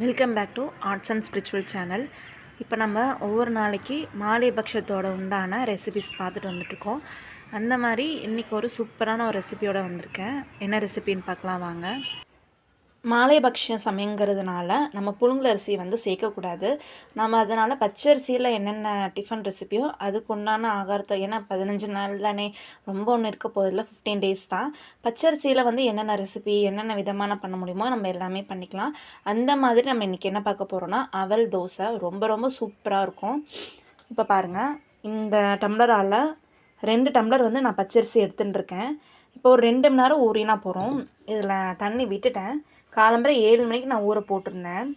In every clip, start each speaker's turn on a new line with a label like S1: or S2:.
S1: Welcome back to arts and spiritual channel இப்போ நம்ம ஒவ்வொரு நாளைக்கு மாலைபக்ஷத்தோட உண்டான ரெசிபிஸ் பார்த்துட்டு வந்துட்டுருக்கோம். அந்த மாதிரி இன்றைக்கி ஒரு சூப்பரான ஒரு ரெசிபியோடு வந்திருக்கேன். என்ன ரெசிபின்னு பார்க்கலாம் வாங்க. மாலைபக்ஷ சமையங்கிறதுனால நம்ம புழுங்கல் அரிசியை வந்து சேர்க்கக்கூடாது. நம்ம அதனால் பச்சரிசியில் என்னென்ன டிஃபன் ரெசிபியோ அதுக்கு உண்டான ஆகாரத்தை ஏன்னா பதினஞ்சு நாள் தானே ரொம்ப ஒன்று இருக்க போதில்லை ஃபிஃப்டீன் டேஸ் தான். பச்சரிசியில் வந்து என்னென்ன ரெசிபி என்னென்ன விதமான பண்ண முடியுமோ நம்ம எல்லாமே பண்ணிக்கலாம். அந்த மாதிரி நம்ம இன்றைக்கி என்ன பார்க்க போகிறோன்னா அவல் தோசை. ரொம்ப ரொம்ப சூப்பராக இருக்கும். இப்போ பாருங்கள் இந்த டம்ளரால் ரெண்டு டம்ளர் வந்து நான் பச்சரிசி எடுத்துட்டுருக்கேன். இப்போ ஒரு ரெண்டு மணி நேரம் ஊறினா போகிறோம் இதில் தண்ணி விட்டுட்டேன். காலம்பரை ஏழு மணிக்கு நான் ஊற போட்டிருந்தேன்.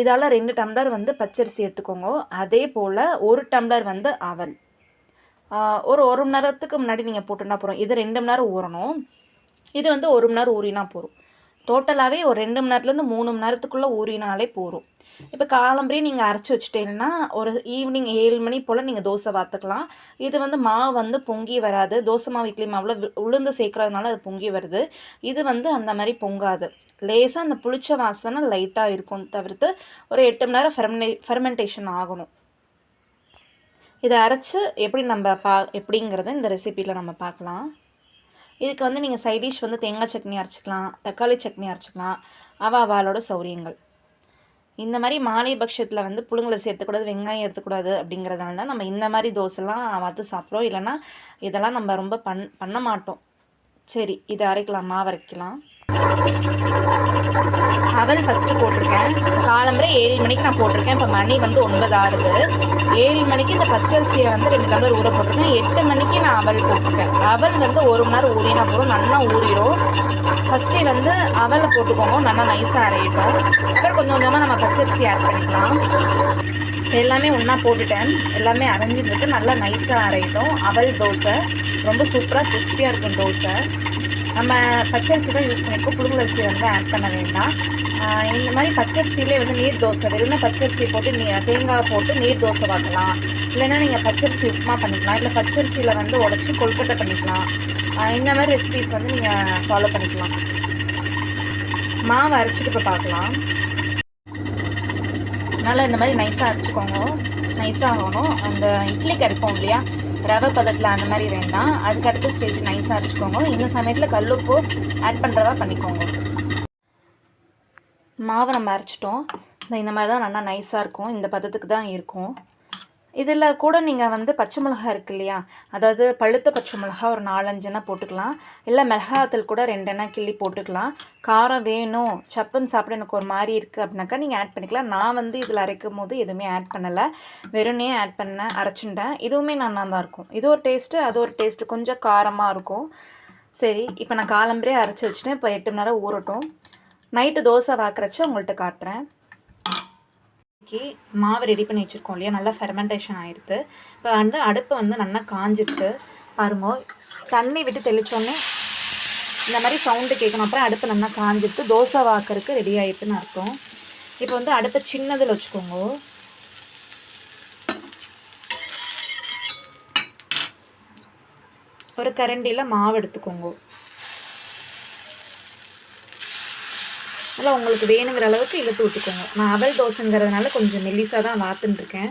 S1: இதால் ரெண்டு டம்ளர் வந்து பச்சரிசி எடுத்துக்கோங்க. அதே போல் ஒரு டம்ளர் வந்து அவல். ஒரு ஒரு மணி நேரத்துக்கு முன்னாடி நீங்கள் போட்டுனா போகிறோம் இது ரெண்டு மணி நேரம் ஊறணும். இது வந்து ஒரு மணி நேரம் ஊறினா போகிறோம் டோட்டலாகவே ஒரு ரெண்டு மணி நேரத்துலேருந்து மூணு மணி நேரத்துக்குள்ளே ஊறினாலே போகும் இப்போ காலம்பரே நீங்கள் அரைச்சி வச்சுட்டீங்கன்னா ஒரு ஈவினிங் ஏழு மணி போல் நீங்கள் தோசை வாத்துக்கலாம். இது வந்து மாவு வந்து பொங்கி வராது. தோசை மாவு இட்லி மாவில் உளுந்து சேர்க்குறதுனால அது பொங்கி வருது. இது வந்து அந்த மாதிரி பொங்காது. லேசாக அந்த புளிச்ச வாசனை லைட்டாக இருக்கும் தவிர்த்து ஒரு எட்டு மணி நேரம் ஃபெர்மனே ஃபெர்மெண்டேஷன் ஆகணும். இதை அரைச்சி எப்படி நம்ம பா எப்படிங்கிறத இந்த ரெசிப்பியில் நம்ம பார்க்கலாம். இதுக்கு வந்து நீங்கள் சைடிஷ் வந்து தேங்காய் சட்னி அரைச்சிக்கலாம் தக்காளி சட்னி அரைச்சிக்கலாம். அவ அவளோட சௌரியங்கள். இந்த மாதிரி மாலை பட்சத்தில் வந்து புழுங்கலை சேர்த்துக்கூடாது வெங்காயம் எடுத்துக்கூடாது அப்படிங்கிறதுனால தான் நம்ம இந்த மாதிரி தோசைலாம் பார்த்து சாப்பிட்றோம். இல்லைன்னா இதெல்லாம் நம்ம ரொம்ப பண் பண்ண மாட்டோம். சரி இதை அரைக்கலாம் மாவு அரைக்கலாம். அவல் ஃபஸ்ட்டு போட்டிருக்கேன். காலம்பரை ஏழு மணிக்கு நான் போட்டிருக்கேன். இப்போ மணி வந்து ஒன்பது ஆறுது ஏழு மணிக்கு இந்த பச்சரிசியை வந்து ரெண்டு டம்ளர் ஊற போட்டிருக்கேன். எட்டு மணிக்கு நான் அவல் போட்டிருக்கேன். அவல் வந்து ஒரு மணி நேரம் ஊறினா போதும். நல்லா ஊறிடும். ஃபஸ்ட்டே வந்து அவலை போட்டுக்கோங்க. நல்லா நைஸாக அரையிட்டோம். அப்புறம் கொஞ்சம் கொஞ்சமாக நம்ம பச்சரிசி ஆட் பண்ணிக்கலாம். எல்லாமே ஒன்றா போட்டுட்டேன். எல்லாமே அரைஞ்சிட்டு நல்லா நைஸாக அரையிட்டோம். அவல் தோசை. ரொம்ப சூப்பராக கிறிஸ்பியாக இருக்கும் தோசை. நம்ம பச்சரிசி தான் யூஸ் பண்ணிக்கோ புழுங்கல் வந்து ஆட் பண்ண வேண்டாம். இந்த மாதிரி பச்சரிசியிலே வந்து நீர் தோசை வெறும்னா பச்சரிசி போட்டு நீ தேங்காய் போட்டு நீர் தோசை வாக்கலாம். இல்லைன்னா நீங்கள் பச்சரிசி உப்புமா பண்ணிக்கலாம். இல்லை பச்சரிசியில் வந்து உடச்சி கொல்கட்டை பண்ணிக்கலாம். இந்த மாதிரி ரெசிபிஸ் வந்து நீங்கள் ஃபாலோ பண்ணிக்கலாம். மாவு அரைச்சிட்டு இப்போ பார்க்கலாம். நல்லா இந்த மாதிரி நைஸாக அரைச்சிக்கோங்க. நைஸாக ஆகணும். அந்த இட்லி கரைப்போம் இல்லையா? ரவை பதத்தில் அந்த மாதிரி வேண்டாம். அதுக்கு அடுத்த ஸ்டேஜ் நைஸாக அரைச்சிக்கோங்க இந்த சமயத்தில் கல்லுப்பு ஆட் பண்ணுறதா பண்ணிக்கோங்க. மாவை நம்ம அரைச்சிட்டோம். இந்த மாதிரி தான் நல்லா நைஸாக இருக்கும். இந்த பதத்துக்கு தான் இருக்கும். இதில் கூட நீங்கள் வந்து பச்சை மிளகா இருக்கு இல்லையா? அதாவது பழுத்த பச்சை மிளகா ஒரு நாலஞ்செண்ணா போட்டுக்கலாம். இல்லை மிளகாத்தல் கூட ரெண்டெண்ணா கிள்ளி போட்டுக்கலாம். காரம் வேணும் சப்புன்னு சாப்பிட எனக்கு ஒரு மாதிரி இருக்குது அப்படின்னாக்கா நீங்கள் ஆட் பண்ணிக்கலாம். நான் வந்து இதில் அரைக்கும் போது எதுவுமே ஆட் பண்ணலை. வெறும்னே ஆட் பண்ணேன் அரைச்சுட்டேன். இதுவுமே நல்லா தான் இருக்கும். இது ஒரு டேஸ்ட்டு அது ஒரு டேஸ்ட்டு கொஞ்சம் காரமாக இருக்கும். சரி இப்போ நான் காலம்பரே அரைச்சி வச்சுட்டேன். இப்போ எட்டு மணி நேரம் ஊறட்டும். நைட்டு தோசை வாக்குறச்சு உங்கள்கிட்ட காட்டுறேன். இன்றைக்கி மாவு ரெடி பண்ணி வச்சுருக்கோம் இல்லையா? நல்லா ஃபெர்மெண்டேஷன் ஆகிருக்கு இப்போ வந்து அடுப்பு வந்து நல்லா காஞ்சிருக்கு. பாருங்க. தண்ணி விட்டு தெளித்தோடனே இந்த மாதிரி சவுண்டு கேட்கணும். அப்புறம் அடுப்பு நல்லா காஞ்சிருக்கு. தோசை வாக்கறதுக்கு ரெடி ஆகிட்டுன்னு அர்த்தம். இப்போ வந்து அடுப்பை சின்னதில் வச்சுக்கோங்க. ஒரு கரண்டியில் மாவு எடுத்துக்கோங்க. நல்லா உங்களுக்கு வேணுங்கிற அளவுக்கு இழுத்து விட்டுக்கோங்க. நான் அவல் தோசைங்கிறதுனால கொஞ்சம் மெல்லிசாக தான் வாத்துன்ட்ருக்கேன்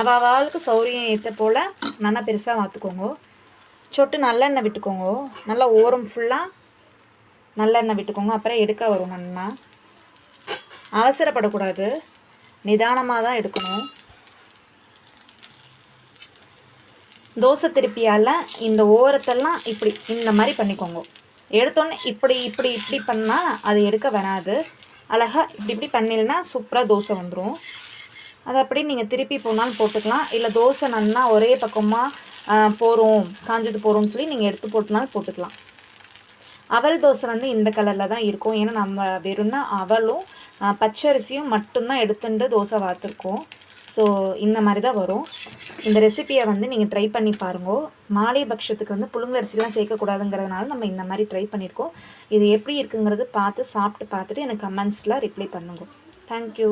S1: அவள் அவளுக்கு சௌரியம் ஏற்ற போல் நல்லா பெருசாக வாத்துக்கோங்க. சொட்டு நல்லெண்ணெய் விட்டுக்கோங்க. நல்லா ஓரம் ஃபுல்லாக நல்லெண்ணெய் விட்டுக்கோங்க. அப்புறம் எடுக்க வரும் நல்லா அவசரப்படக்கூடாது. நிதானமாக தான் எடுக்கணும். தோசை திருப்பியால் இந்த ஓரத்தெல்லாம் இப்படி இந்த மாதிரி பண்ணிக்கோங்க. எடுத்தோன்னே இப்படி இப்படி இப்படி பண்ணால் அது எடுக்க வராது. அழகாக இப்படி இப்படி பண்ணிலனா சூப்பராக தோசை வந்துடும் அது அப்படி நீங்கள் திருப்பி போனாலும் போட்டுக்கலாம். இல்லை தோசை நல்லா ஒரே பக்கமாக போகிறோம் காஞ்சது போகிறோம்னு சொல்லி நீங்கள் எடுத்து போட்டுனாலும் போட்டுக்கலாம். அவல் தோசை வந்து இந்த கலரில் தான் இருக்கும். ஏன்னா நம்ம வெறும்னா அவலும் பச்சரிசியும் மட்டும்தான் எடுத்துட்டு தோசை வார்த்துருக்கோம் ஸோ இந்த மாதிரி தான் வரும். இந்த ரெசிப்பியை வந்து நீங்கள் ட்ரை பண்ணி பாருங்க. மாலை பட்சத்துக்கு வந்து புழுங்கரிசிலாம் சேர்க்கக்கூடாதுங்கிறதுனால நம்ம இந்த மாதிரி ட்ரை பண்ணியிருக்கோம். இது எப்படி இருக்குங்கிறது பார்த்து சாப்பிட்டு பார்த்துட்டு எனக்கு கமெண்ட்ஸில் ரிப்ளை பண்ணுங்க. தேங்க்யூ